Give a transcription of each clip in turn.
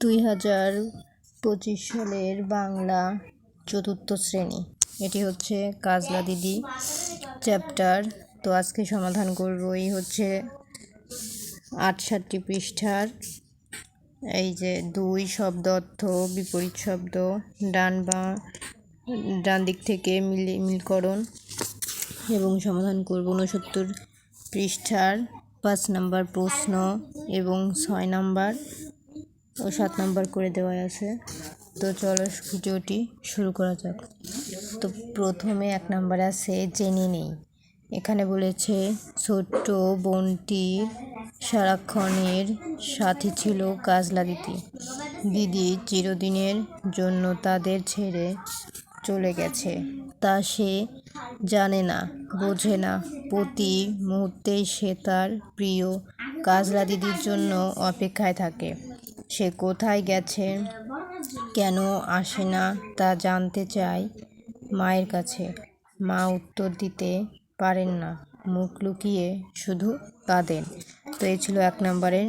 দুই হাজার পঁচিশ সালের বাংলা চতুর্থ শ্রেণি। এটি হচ্ছে কাজলা দিদি চ্যাপ্টার তো আজকে সমাধান করব এই হচ্ছে আট সাতটি পৃষ্ঠার। এই যে দুই শব্দ অর্থ, বিপরীত শব্দ, ডান বা, ডান দিক থেকে মিলে, মিলকরণ। এবং সমাধান করব উনসত্তর পৃষ্ঠার। পাঁচ নাম্বার প্রশ্ন এবং ছয় নাম্বার ও সাত নাম্বার করে দেওয়া আছে। তো চলো ভিডিওটি শুরু করা যাক। তো প্রথমে এক নাম্বার আছে, জেনে নেই। এখানে বলেছে, ছোট্ট বোনটির সারাক্ষণের সাথী ছিল কাজলা দিদি দিদি চিরদিনের জন্য তাদের ছেড়ে চলে গেছে। তা সে জানে না, বোঝে না। প্রতি মুহূর্তেই সে তার প্রিয় কাজলা দিদির জন্য অপেক্ষায় থাকে। সে কোথায় গেছে কেন আসে না তা জানতে চায় মায়ের কাছে। মা উত্তর দিতে পারেন না, মুখ লুকিয়ে শুধু কাঁদেন। তো এই ছিল এক নম্বরের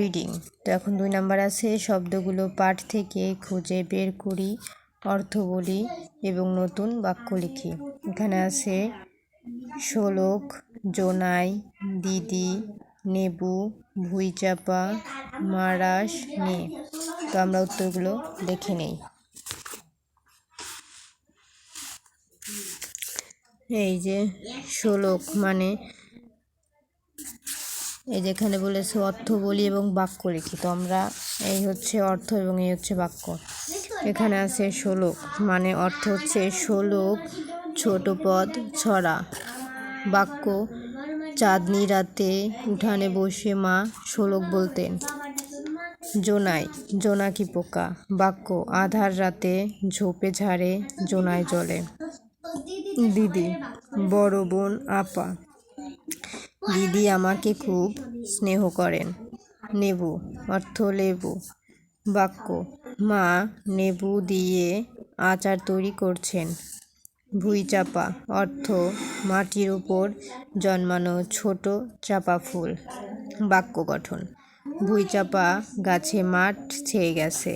রিডিং তো এখন দুই নাম্বার আছে, শব্দগুলো পাঠ থেকে খুঁজে বের করি, অর্থ বলি এবং নতুন বাক্য লিখি। এখানে আছে, শোলক, জোনাই, দিদি, নেবু ভুইচাপা মারাস নে। তো আমরা উত্তরগুলো দেখে নেই। এই যে, শোলক মানে এই যেখানে বলেছে অর্থ বলি এবং বাক্য লিখি। তো আমরা এই হচ্ছে অর্থ এবং এই হচ্ছে বাক্য। এখানে আছে শোলক মানে অর্থ হচ্ছে শোলক, ছোট পদ, ছড়া। বাক্য, চাঁদনি রাতে উঠানে বসে মা শোলক বলতেন, জোনাই জোনাকি পোকা? বাক্য, আধার রাতে ঝোপে ঝাড়ে জোনায় জলে। দিদি, বড় বোন আপা। দিদি আমাকে খুব স্নেহ করেন। নেবু, অর্থ লেবু, বাক্য, মা নেবু দিয়ে আচার তৈরি করছেন। ভুই চাপা, অর্থ মাটির উপর জন্মানো ছোট চাপা ফুল। বাক্য গঠন, ভুই চাপা গাছে মাঠ ছেয়ে গেছে।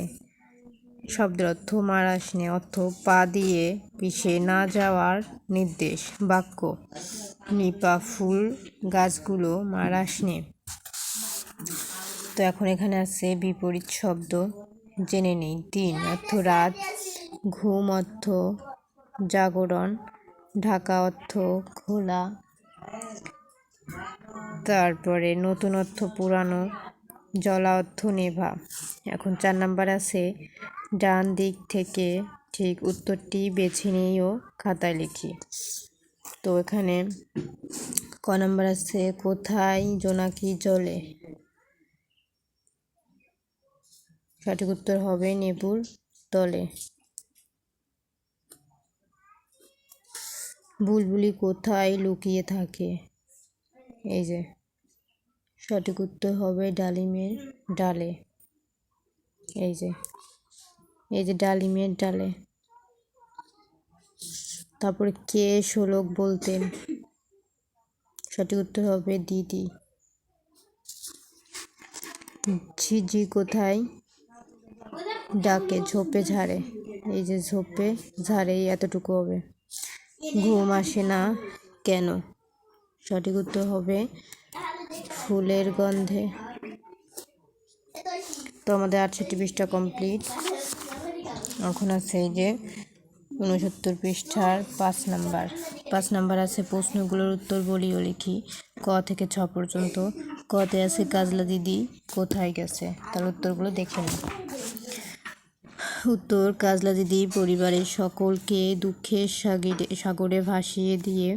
শব্দের অর্থ মারাসনে অর্থ পা দিয়ে পিষে না যাওয়ার নির্দেশ, বাক্য। নিপা ফুল গাছগুলো মারাসনে তো এখন এখানে আছে বিপরীত শব্দ, জেনে নেই। দিন অর্থ রাত, ঘুম, অর্থ জাগরণ, ঢাকা, অর্থ খোলা। তারপরে নতুন অর্থ পুরানো, জলা অর্থ নেভা। এখন চার নাম্বার আছে ডান দিক থেকে ঠিক উত্তরটি বেছে নিয়েও খাতায় লিখি। তো এখানে ক নাম্বার আছে, কোথায় জোনাকি জলে? সঠিক উত্তর হবে নেপুর তলে। বুলবুলি কোথায় লুকিয়ে থাকে? এই যে, সঠিক উত্তর হবে ডালিমের ডালে। এই যে এই যে ডালিমের ডালে। তারপরে কে শোলক বলতেন? সঠিক উত্তর হবে দিদি। ঝিঝি কোথায়? ডাকে, ঝোপে ঝাড়ে। এই যে ঝোপে ঝাড়ে এতটুকু হবে। ঘুম আসে না কেন? সঠিক উত্তর হবে ফুলের গন্ধে। তো আমাদের আটষট্টি বিশটা কমপ্লিট। এখন আছে এই যে উনসত্তর পৃষ্ঠার পাঁচ নাম্বার। পাঁচ নাম্বার আছে প্রশ্নগুলোর উত্তর বলিও লিখি। ক থেকে ছ পর্যন্ত। কতে আছে কাজলা দিদি, কোথায় গেছে? তার উত্তরগুলো দেখে নিই। উত্তর, কাজলা দিদি পরিবারের সকলকে দুঃখের সাগরে সাগরে ভাসিয়ে দিয়ে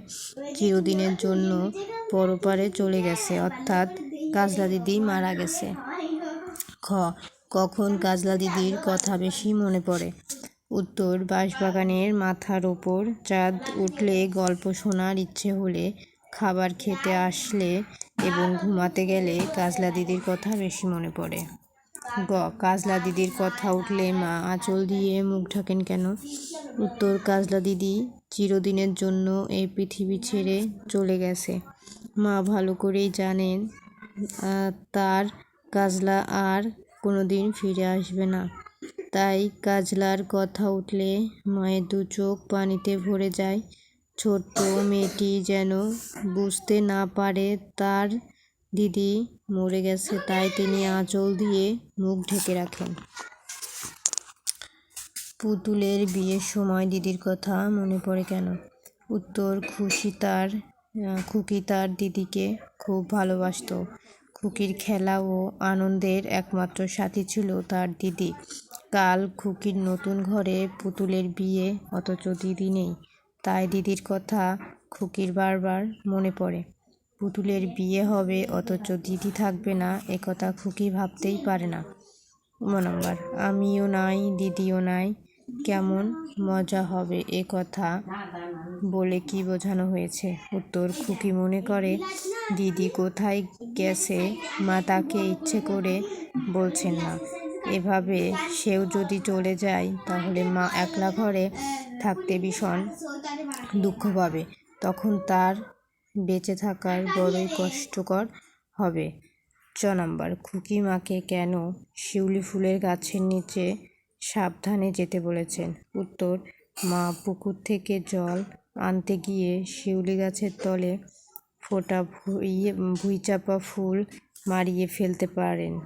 চিরদিনের জন্য পরপারে চলে গেছে। অর্থাৎ কাজলা দিদি মারা গেছে। খ কখন কাজলা দিদির কথা বেশি মনে পড়ে? উত্তর, বাঁশবাগানের মাথার ওপর চাঁদ উঠলে গল্প শোনার ইচ্ছে হলে খাবার খেতে আসলে এবং ঘুমাতে গেলে কাজলা দিদির কথা বেশি মনে পড়ে। গ, কাজলা দিদির কথা উঠলে মা আঁচল দিয়ে মুখ ঢাকেন কেন? উত্তর, কাজলা দিদি চিরদিনের জন্য এই পৃথিবী ছেড়ে চলে গেছে। মা ভালো করেই জানেন তার কাজলা আর কোনোদিন ফিরে আসবে না। তাই কাজলার কথা উঠলে মায়ের দু চোখ পানিতে ভরে যায়। ছোট্ট মেয়েটি যেন বুঝতে না পারে তার দিদি মরে গেছে, তাই তিনি আঁচল দিয়ে মুখ ঢেকে রাখেন। পুতুলের বিয়ের সময় দিদির কথা মনে পড়ে কেন? উত্তর, খুশি তার খুকি তার দিদিকে খুব ভালোবাসতো। খুকির খেলা ও আনন্দের একমাত্র সাথী ছিল তার দিদি। কাল খুকির নতুন ঘরে পুতুলের বিয়ে, অথচ দিদি নেই। তাই দিদির কথা খুকির বারবার মনে পড়ে। পুতুলের বিয়ে হবে, অথচ দিদি থাকবে না একথা খুকি ভাবতেই পারে না। নম্বর, আমিও নাই, দিদিও নাই, কেমন মজা হবে এ কথা? বলে কি বোঝানো হয়েছে? উত্তর খুকি মনে করে, দিদি কোথায় গেছে? মা তাকে ইচ্ছে করে বলছেন না। এভাবে সেও যদি চলে যায়, তাহলে মা একলা ঘরে থাকতে ভীষণ দুঃখ পাবে। তখন তার বেঁচে থাকার বড়ই কষ্টকর হবে। চ নাম্বার, খুকি মাকে কেন শিউলি ফুলের গাছের নিচে সাবধানে যেতে বলেছেন? উত্তর, মা পুকুর থেকে জল আনতে গিয়ে শিউলি গাছের তলে ফোটা ভুইয়ে ভুইচাপা ফুল মারিয়ে ফেলতে পারেন।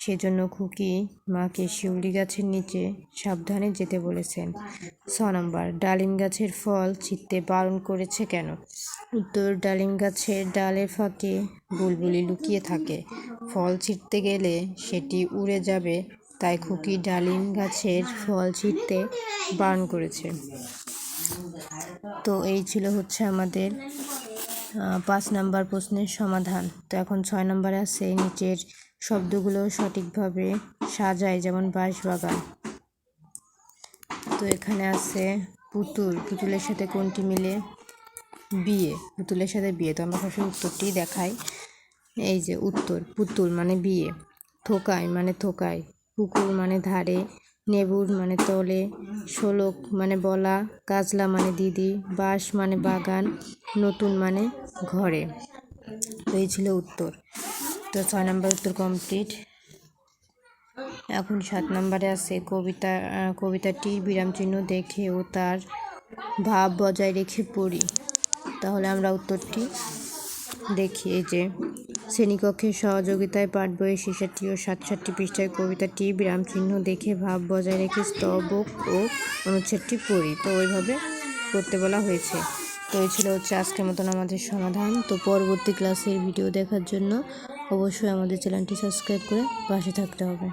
সেজন্য খুকি মাকে শিউলি গাছের নিচে সাবধানে যেতে বলেছেন। ছ নম্বর, ডালিম গাছের ফল ছিঁড়তে বারণ করেছে কেন? উত্তর, ডালিম গাছের ডালের ফাঁকে বুলবুলি লুকিয়ে থাকে। ফল ছিঁড়তে গেলে সেটি উড়ে যাবে, তাই খুকি ডালিম গাছের ফল ছিঁড়তে বারণ করেছে। তো এই ছিল হচ্ছে আমাদের পাঁচ নাম্বার প্রশ্নের সমাধান। তো এখন ছয় নম্বরে আছে নিচের শব্দগুলো সঠিকভাবে সাজায়, যেমন বাঁশবাগান তো এখানে আছে পুতুল, পুতুলের সাথে কোনটি মিলে? বিয়ে, পুতুলের সাথে বিয়ে। তো আমরা সবসময় উত্তরটি দেখাই। এই যে উত্তর, পুতুল মানে বিয়ে। থোকায় মানে থোকায়, পুকুর মানে ধারে নেবুর মানে তলে শোলক মানে বলা কাজলা মানে দিদি বাঁশ মানে বাগান নতুন মানে ঘরে। তো এই ছিল উত্তর। তো ছয় নম্বর উত্তর কমপ্লিট এখন সাত নম্বরে আছে কবিতা আহ, কবিতাটির বিরামচিহ্ন দেখে ও তার ভাব বজায় রেখে পড়ি। তাহলে আমরা উত্তরটি দেখি এই যে শ্রেণীকক্ষের সহযোগিতায় পাঠ বইয়ের শিশাটি ও সাতটি পৃষ্ঠায় কবিতাটি বিরামচিহ্ন দেখে ভাব বজায় রেখে স্তবক ও অনুচ্ছেদটি পড়ি। তো ওইভাবে করতে বলা হয়েছে। তো এই ছিল হচ্ছে আজকের মতন আমাদের সমাধান। তো পরবর্তী ক্লাসের ভিডিও দেখার জন্য অবশ্যই আমাদের চ্যানেলটি সাবস্ক্রাইব করে পাশে থাকতে হবে।